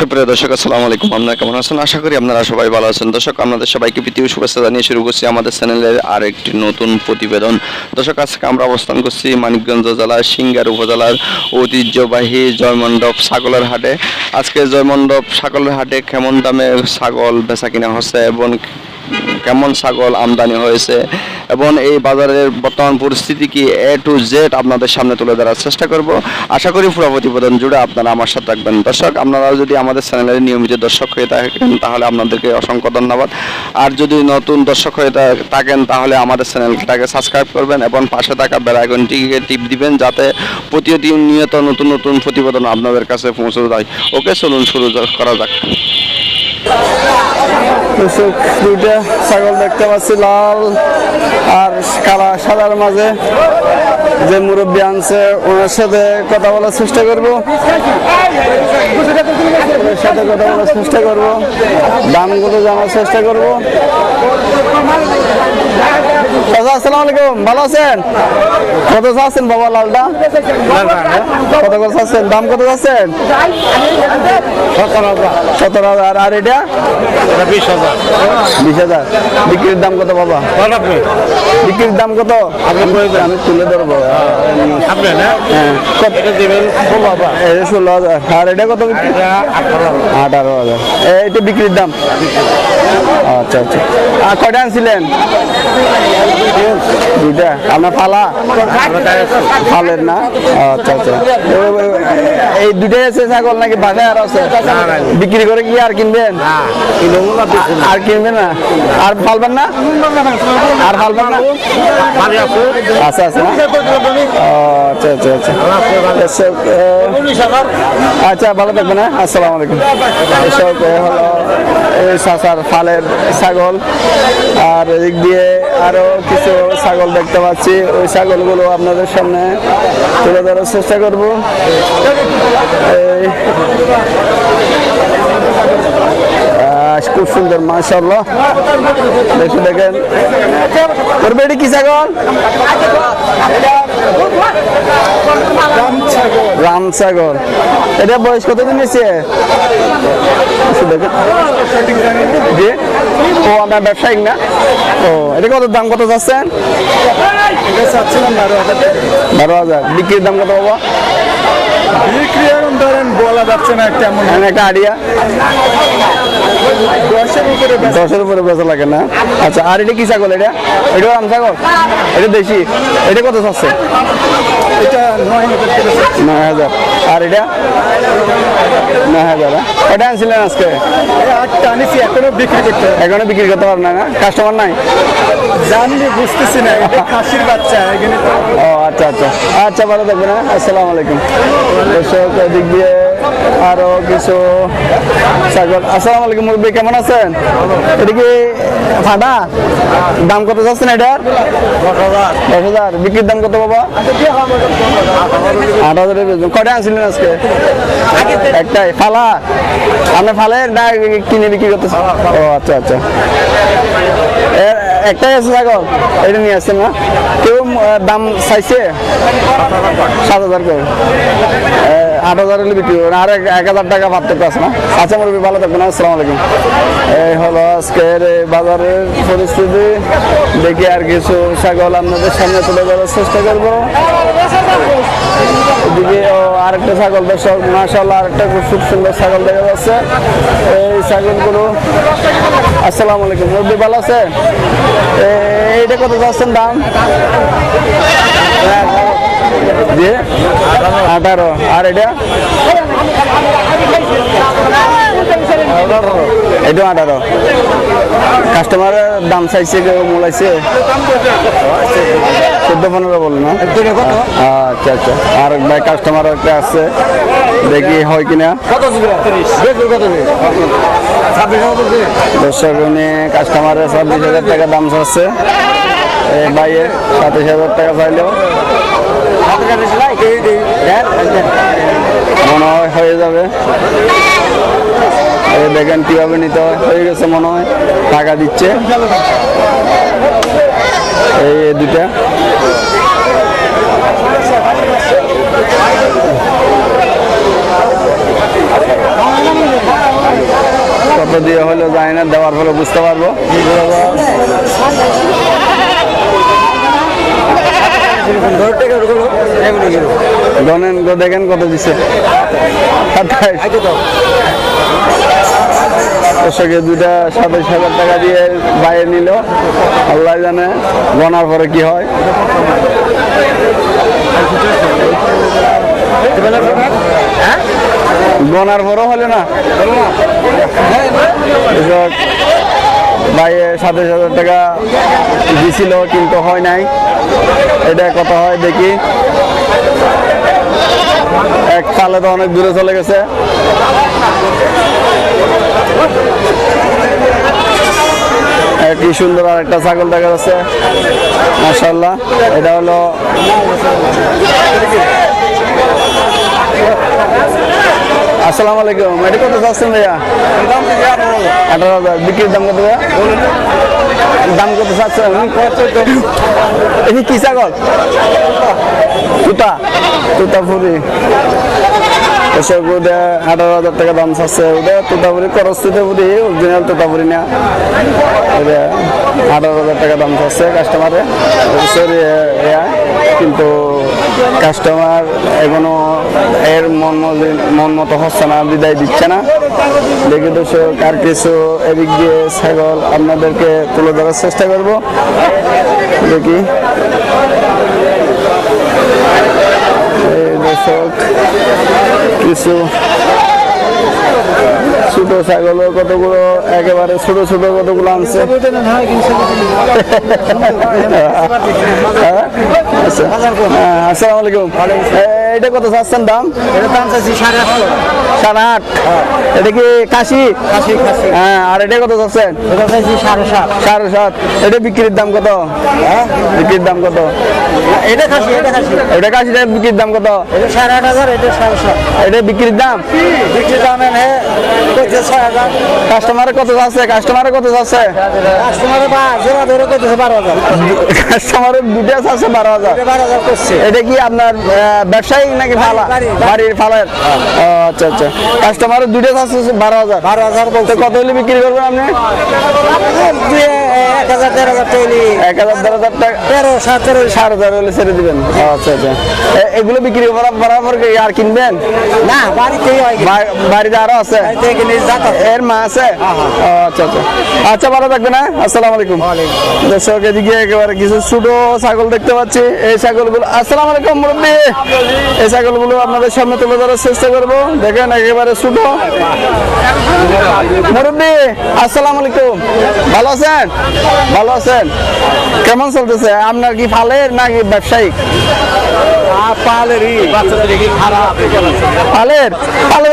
সুপ্রিয় দর্শক, আসসালামু আলাইকুম। আপনারা কেমন আছেন? আশা করি আপনারা সবাই ভালো আছেন। দর্শক, আপনাদের সবাইকে পৃথিবী শুভেচ্ছা জানিয়ে শুরু করছি আমাদের চ্যানেলের আরেকটি নতুন প্রতিবেদন। দর্শক, আজকে আমরা অবস্থান করছি মানিকগঞ্জ জেলার সিঙ্গার উপজেলার ঐতিহ্যবাহী জয়মণ্ডপ ছাগলের হাটে। আজকে জয়মণ্ডপ ছাগলের হাটে কেমন দামে ছাগল বেচা কিনা হচ্ছে এবং কেমন ছাগল আমদানি হয়েছে এবং এই বাজারের বর্তমান পরিস্থিতি কি এ টু জেড আপনাদের সামনে তুলে ধরার চেষ্টা করব। আশা করি পুরো প্রতিবেদন জুড়ে আপনারা আমার সাথে থাকবেন। দর্শক আপনারা যদি আমাদের চ্যানেলের নিয়মিত দর্শক হয়ে থাকেন, তাহলে আপনাদেরকে অসংখ্য ধন্যবাদ। আর যদি নতুন দর্শক হয়ে থাকেন, তাহলে আমাদের চ্যানেলটাকে সাবস্ক্রাইব করবেন এবং পাশে থাকা বেল আইকনটিকে টিপ দিবেন যাতে প্রতিদিন নিয়ত নতুন নতুন প্রতিবেদন আপনাদের কাছে পৌঁছে যায়। ওকে, চলুন শুরু করা যাক। দর্শক, দুইটা ছাগল দেখতে পাচ্ছি, লাল আর কালা, সাদার মাঝে। যে মুরব্বী আনছে, ওনার সাথে কথা বলার চেষ্টা করব। সাথে কথা বলার চেষ্টা করব। দামগুলো জানার চেষ্টা করব? চাচা আসসালামু আলাইকুম। ভালো আছেন? কত চাচ্ছেন বাবা লালটা কত কত চাচ্ছেন দাম কত চাচ্ছেন সতেরো হাজার। আর এটা? বিশ হাজার। বিশ হাজার বিক্রির দাম কত বাবা? বিক্রির দাম কত? আমি তুলে ধরবো। হ্যাঁ। এটা ষোলো হাজার। এটা আর এটা কত আঠারো হাজার। এইটা বিক্রির দাম? আচ্ছা আচ্ছা। আর কয়টা আনছিলেন? দুইটা। আপনার না? আচ্ছা আচ্ছা। এই দুইটাই আছে ছাগল নাকি আর আছে? বিক্রি করে কি আর কিনবেন? আর কিনবেন না? আর ফালবেন না? আর না? আচ্ছা আচ্ছা? আচ্ছা। আচ্ছা আচ্ছা আচ্ছা ভালো থাকবেন হ্যাঁ? আসসালামু আলাইকুম। এসব হলো সাসার ফালের ছাগল। আর এদিক দিয়ে আরও কিছু ছাগল দেখতে পাচ্ছি। ওই ছাগলগুলো আপনাদের সামনে তুলে ধরার চেষ্টা করব। খুব সুন্দর মাশাল্লাহ দেখে দেখেন। তোর বেটি কি ছাগল। ছাগল। এটা বয়স কতদিন হয়েছে? জি? ও আপনার ব্যবসায়িক না? ও এটা কত দাম কত চাচ্ছেন? বারো হাজার। বিক্রির দাম কত বাবা? বিক্রি এখন ধরেন বলা যাচ্ছে না কেমন একটা আইডিয়া। দশের উপরে বেচা। লাগে না। আচ্ছা আর এটা কি ছাগল এটা? এটা রাম ছাগল? এটা দেশি। এটা কত চাচ্ছে? এটা নয় হাজার আর এটা? নয় হাজার হ্যাঁ? কটা আনছিলেন আজকে? আটটা আনিছি এখনও বিক্রি করতে এখনও বিক্রি করতে পারেন না? কাস্টমার নাই? জানলে বুঝতেছি না এটা খাসির বাচ্চা এখানে ও আচ্ছা আচ্ছা। আচ্ছা ভালো থাকবেন হ্যাঁ? আসসালামু আলাইকুম। দর্শক এদিক দিয়ে আরও কিছু ছাগল। আসসালামু আলাইকুম মুরব্বী, কেমন আছেন? এদিকে ফাটা দাম কত যাচ্ছেন এটার? দশ হাজার। বিক্রির দাম কত বাবা? আট হাজার কটা আনছিলেন আজকে? একটাই, ফালা। আপনি ফালের না কিনে বিক্রি করতেছেন? ও আচ্ছা আচ্ছা। একটাই আছে ছাগল? এটা নিয়ে আসছেন না? কেউ দাম চাইছে? সাত হাজার করে। আট হাজার হলে বিক্রি করবেন। আর এক- হাজার টাকা পার্থক্য আছে না? আচ্ছা মুরব্বী, ভালো থাকবেন, আসসালামু আলাইকুম। এই হলো আজকের বাজারের পরিস্থিতি। দেখি আর কিছু ছাগল আপনাদের সামনে তুলে ধরার চেষ্টা করব। এদিকে আরেকটা ছাগল দর্শক মাসাল্লাহ আরেকটা খুব সুন্দর ছাগল দেখা যাচ্ছে। এই ছাগলগুলো, আসসালামু আলাইকুম, মুরব্বী, ভালো আছে এইটা কত যাচ্ছেন দাম? জি আঠারো। আর এটা? এটা আঠারো। কাস্টমারের দাম চাইছে কেউ মূলাইছে চোদ্দ পনেরো বলুন না? আচ্ছা আচ্ছা। আর ভাই কাস্টমার একটা আছে। দেখি হয় কিনা দর্শক উনি কাস্টমারের ছাব্বিশ হাজার টাকা দাম চাচ্ছে। এই ভাইয়ের সাতাশ হাজার টাকা চাইলেও মনে হয় হয়ে যাবে দেখেন কীভাবে নিতে হয়। হয়ে গেছে মনে হয় টাকা দিচ্ছে। এই দুটা কত দিয়ে হলো জানি না, দেওয়ার ফলে বুঝতে পারব। দেখেন কত দিছে। দর্শকে দুইটা সাতাইশ হাজার টাকা দিয়ে বাইরে নিল। আল্লাহ জানে গনার পরে কি হয়। গনার পরও হলে না। বাইরে সাতাইশ হাজার টাকা দিছিল, কিন্তু হয় নাই। এটা কত হয়, দেখি। এক সালে তো অনেক দূরে চলে গেছে। কি সুন্দর আর একটা ছাগল দেখা যাচ্ছে। মাসাল্লাহ এটা হলো আসসালামু আলাইকুম, এটা কত চাচ্ছেন ভাইয়া? আঠারো হাজার। বিক্রির দাম কত দাম কত চাচ্ছেন এটা কি ছাগল? তুতা তুতা ফুরি। এসব ওদের আঠারো হাজার টাকা দাম চাচ্ছে ওদের তোতাপুরি খরচ তোতাপুরি অরিজিনাল তোতাপুরি না। ওদের আঠারো হাজার টাকা দাম চাচ্ছে কাস্টমারে সরি কিন্তু কাস্টমার এখনও এর মন মন মতো হচ্ছে না, বিদায় দিচ্ছে না। দেখে দর্শক আর কিছু এদিক দিয়ে ছাগল আপনাদেরকে তুলে ধরার চেষ্টা করব। দেখি। দর্শক কিছু ছোট ছাগল কতগুলো একেবারে ছোট ছোট কতগুলো আনছে? হ্যাঁ? হ্যাঁ, আসসালামু আলাইকুম। এটা কত চাচ্ছেন দাম? সাড়ে আট। এটা কি কাশি হ্যাঁ আর এটা কত চাচ্ছেন? সাড়ে সাত। এটা বিক্রির দাম কত? বিক্রির দাম কত? এটা খাসি এটা এটা কাশিটা বিক্রির দাম কত? এটা সাড়ে আট হাজার এটা সাড়ে সাত। এটা বিক্রির দাম? বিক্রি দাম করছে ছয় হাজার। কাস্টমারের কত যাচ্ছে? কাস্টমারের কত যাচ্ছে? কাস্টমারে জোড়া ধরে করতেছে বারো হাজার। কাস্টমারের দুটো আছে বারো হাজার। এটা বারো হাজার করছে। এটা কি আপনার ব্যবসায়ী নাকি ফালা বাড়ি, বাড়ি। বাড়ির ফালের? আচ্ছা আচ্ছা। কাস্টমারের দুটো আছে বারো হাজার। বারো হাজার বলতে কত হলে বিক্রি করবেন আপনি? এগুলো বিক্রি বরাবর আর কিনবেন না বাড়িতে আরও আছে এর মা আছে আচ্ছা আচ্ছা আচ্ছা ভালো হ্যাঁ আসসালামু আলাইকুম। দর্শক এদিকে একেবারে কিছু ছোট ছাগল দেখতে পাচ্ছি এই ছাগলগুলো আসসালামু আলাইকুম মুরব্বী এই ছাগলগুলো আপনাদের সামনে তুলে ধরার চেষ্টা করব দেখেন একেবারে ছোট মুরব্বী আসসালামু আলাইকুম ভালো আছেন ভালো আছেন? কেমন চলতেছে? আপনার কি ফালের নাকি ব্যবসায়িক?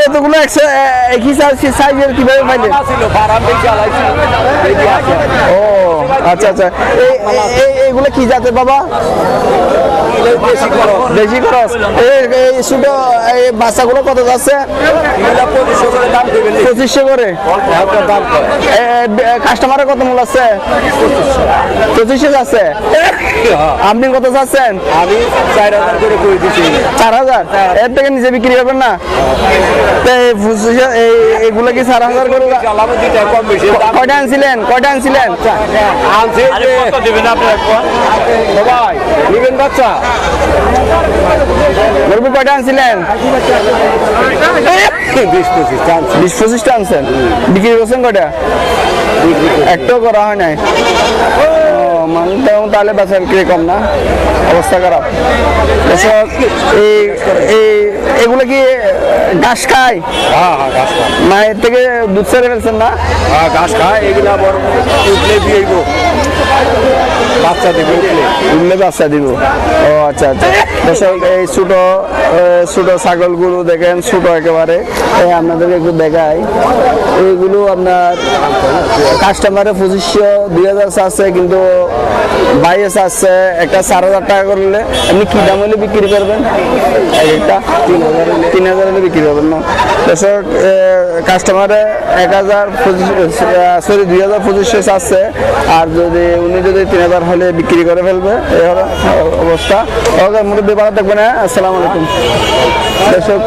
এতগুলো একশো একই সাইজের কীভাবে পাইলেন? ও আচ্ছা আচ্ছা। এই- এই- এই- এইগুলো কি জাতের বাবা? বেশি খরচ। এই এই ছোট এই বাচ্চাগুলো কত যাচ্ছে? পঁচিশশো করে। কাস্টমারের কত মূল আছে? পঁচিশশো যাচ্ছে। আপনি কত চাচ্ছেন আমি চার হাজার করে করে দিচ্ছি চার হাজার? এর থেকে নিচে বিক্রি করবেন না? এইগুলো কি চার হাজার করে? কয়টা আনছিলেন? কয়টা আনছিলেন? আনছে যে দেবেন আপনি সবাই নেবেন বাচ্চা। গরু কয়টা আনছিলেন? বিশ বিশ পঁচিশটা আনছেন? বিক্রি করছেন কয়টা একটাও করা হয় নাই। ও মানে তেমন তাহলে বেচা বিক্রি কম না? অবস্থা খারাপ। এসব এই এই এগুলো কি ঘাস খায়? হ্যাঁ হ্যাঁ ঘাস খায়। মায়ের থেকে দুধ ছেড়ে ফেলছেন না? হ্যাঁ ঘাস খায় এগুলা আবার উঠলে Thank you. বাচ্চা দেবে। উঠলে বাচ্চা দিব। ও আচ্ছা আচ্ছা। দর্শক, এই ছোট ছোট ছাগলগুলো দেখেন, ছোট একেবারে। এই আপনাদেরকে একটু দেখাই। এইগুলো আপনার কাস্টমারে পঁচিশশো, দুই হাজার চাচ্ছে, কিন্তু বাইশ আছে একটা চার হাজার টাকা করলে আপনি কি দাম হলে বিক্রি করবেন? একটা তিন হাজার তিন হাজার হলে বিক্রি করবেন না। দর্শক কাস্টমারে এক হাজার পঁচিশ সরি, দুই হাজার পঁচিশশো চাচ্ছে। আর যদি, উনি যদি তিন হাজার হলে বিক্রি করে ফেলবে, এই হলো অবস্থা। মুরব্বী, ভালো থাকবে না হ্যাঁ, আসসালামু আলাইকুম। দর্শক।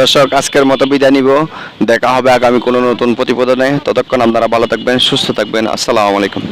দর্শক, আজকের মতো বিদায় নিব। দেখা হবে আগামী কোনো নতুন প্রতিবেদনে। ততক্ষণ আপনারা ভালো থাকবেন, সুস্থ থাকবেন। আসসালামু আলাইকুম।